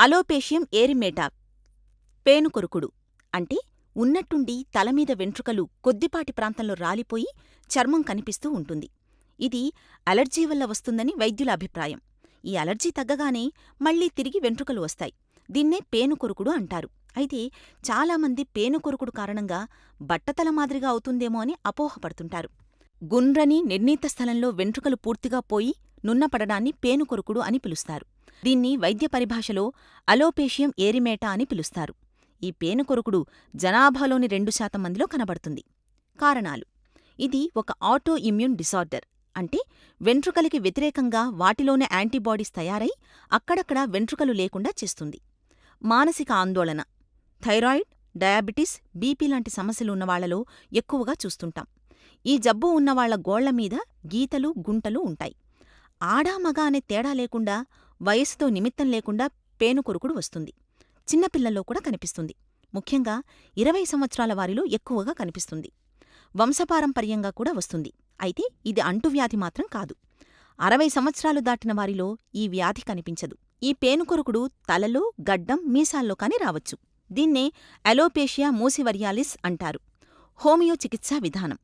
అలోపేషియం ఏరిమేటా పేనుకొరుకుడు అంటే ఉన్నట్టుండి తలమీద వెంట్రుకలు కొద్దిపాటి ప్రాంతంలో రాలిపోయి చర్మం కనిపిస్తూ ఉంటుంది. ఇది అలర్జీ వల్ల వస్తుందని వైద్యుల అభిప్రాయం. ఈ అలర్జీ తగ్గగానే మళ్ళీ తిరిగి వెంట్రుకలు వస్తాయి. దీన్నే పేనుకొరుకుడు అంటారు. అయితే చాలామంది పేనుకొరుకుడు కారణంగా బట్టతల మాదిరిగా అవుతుందేమో అని అపోహపడుతుంటారు. గుండ్రని నిర్ణీత స్థలంలో వెంట్రుకలు పూర్తిగా పోయి నున్నపడడాన్ని పేనుకొరుకుడు అని పిలుస్తారు. దీన్ని వైద్య పరిభాషలో అలోపేషియం ఏరిమేటా అని పిలుస్తారు. ఈ పేనుకొరుకుడు జనాభాలోని రెండు శాతం మందిలో కనబడుతుంది. కారణాలు. ఇది ఒక ఆటో ఇమ్యూన్ డిసార్డర్. అంటే వెంట్రుకలకి వ్యతిరేకంగా వాటిలోనే యాంటీబాడీస్ తయారై అక్కడక్కడ వెంట్రుకలు లేకుండా చేస్తుంది. మానసిక ఆందోళన. థైరాయిడ్ డయాబెటిస్ బీపీ లాంటి సమస్యలు ఉన్నవాళ్ళలో ఎక్కువగా చూస్తుంటాం. ఈ జబ్బు ఉన్నవాళ్ళ గోళ్ళమీద గీతలు గుంటలు ఉంటాయి. ఆడామగ అనే తేడా లేకుండా వయసుతో నిమిత్తం లేకుండా పేనుకొరుకుడు వస్తుంది. చిన్నపిల్లల్లో కూడా కనిపిస్తుంది. ముఖ్యంగా ఇరవై సంవత్సరాల వారిలో ఎక్కువగా కనిపిస్తుంది. వంశపారంపర్యంగా కూడా వస్తుంది. అయితే ఇది అంటువ్యాధి మాత్రం కాదు. అరవై సంవత్సరాలు దాటిన వారిలో ఈ వ్యాధి కనిపించదు. ఈ పేనుకొరుకుడు తలలో గడ్డం మీసాల్లో కాని రావచ్చు. దీన్నే అలోపేషియా మూసివర్యాలిస్ అంటారు. హోమియో చికిత్సా విధానం.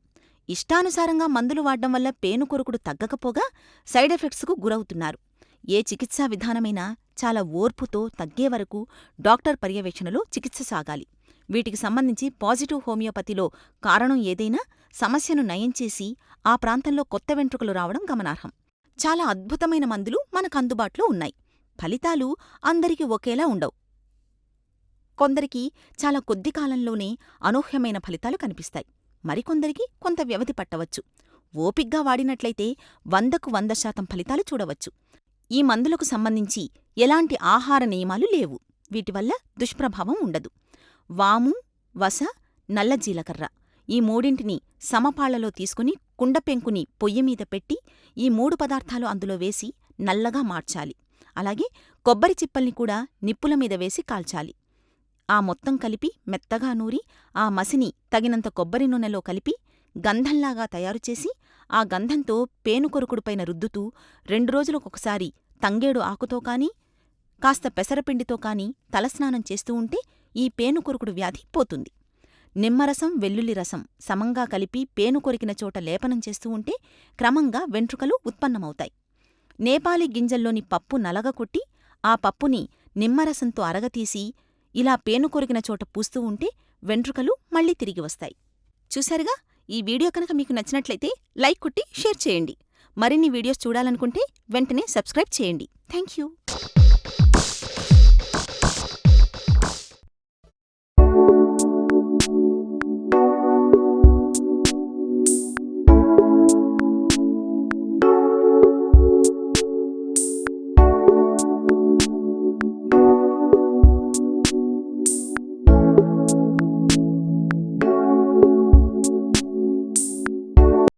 ఇష్టానుసారంగా మందులు వాడడం వల్ల పేనుకొరుకుడు తగ్గకపోగా సైడ్ ఎఫెక్ట్స్కు గురవుతున్నారు. ఏ చికిత్సా విధానమైనా చాలా ఓర్పుతో తగ్గేవరకు డాక్టర్ పర్యవేక్షణలో చికిత్స సాగాలి. వీటికి సంబంధించి పాజిటివ్ హోమియోపతిలో కారణం ఏదైనా సమస్యను నయం చేసి ఆ ప్రాంతంలో కొత్త వెంట్రుకలు రావడం గమనార్హం. చాలా అద్భుతమైన మందులు మనకు అందుబాటులో ఉన్నాయి. ఫలితాలు అందరికీ ఒకేలా ఉండవు. కొందరికి చాలా కొద్ది కాలంలోనే అనూహ్యమైన ఫలితాలు కనిపిస్తాయి. మరికొందరికి కొంత వ్యవధి పట్టవచ్చు. ఓపిగ్గా వాడినట్లయితే వందకు వంద శాతం ఫలితాలు చూడవచ్చు. ఈ మందులకు సంబంధించి ఎలాంటి ఆహార నియమాలు లేవు. వీటివల్ల దుష్ప్రభావం ఉండదు. వాము వస నల్ల జీలకర్ర ఈ మూడింటిని సమపాళ్ళలో తీసుకుని కుండపెంకుని పొయ్యిమీద పెట్టి ఈ మూడు పదార్థాలు అందులో వేసి నల్లగా మార్చాలి. అలాగే కొబ్బరి చిప్పల్ని కూడా నిప్పుల మీద వేసి కాల్చాలి. ఆ మొత్తం కలిపి మెత్తగా నూరి ఆ మసిని తగినంత కొబ్బరి నూనెలో కలిపి గంధంలాగా తయారుచేసి ఆ గంధంతో పేనుకొరుకుడుపైన రుద్దుతూ రెండు రోజులకొకసారి తంగేడు ఆకుతో కాని కాస్త పెసరపిండితో కాని తలస్నానం చేస్తూ ఉంటే ఈ పేనుకొరుకుడు వ్యాధి పోతుంది. నిమ్మరసం వెల్లుల్లి రసం సమంగా కలిపి పేనుకొరికిన చోట లేపనం చేస్తూ ఉంటే క్రమంగా వెంట్రుకలు ఉత్పన్నమవుతాయి. నేపాలి గింజల్లోని పప్పు నలగకొట్టి ఆ పప్పుని నిమ్మరసంతో అరగతీసి ఇలా పేనుకొరికిన చోట పూస్తూ ఉంటే వెంట్రుకలు మళ్ళీ తిరిగి వస్తాయి. చూశారుగా? ఈ వీడియో కనుక మీకు నచ్చినట్లయితే లైక్ కొట్టి షేర్ చేయండి. మరిన్ని వీడియోస్ చూడాలనుకుంటే వెంటనే సబ్స్క్రైబ్ చేయండి. Thank you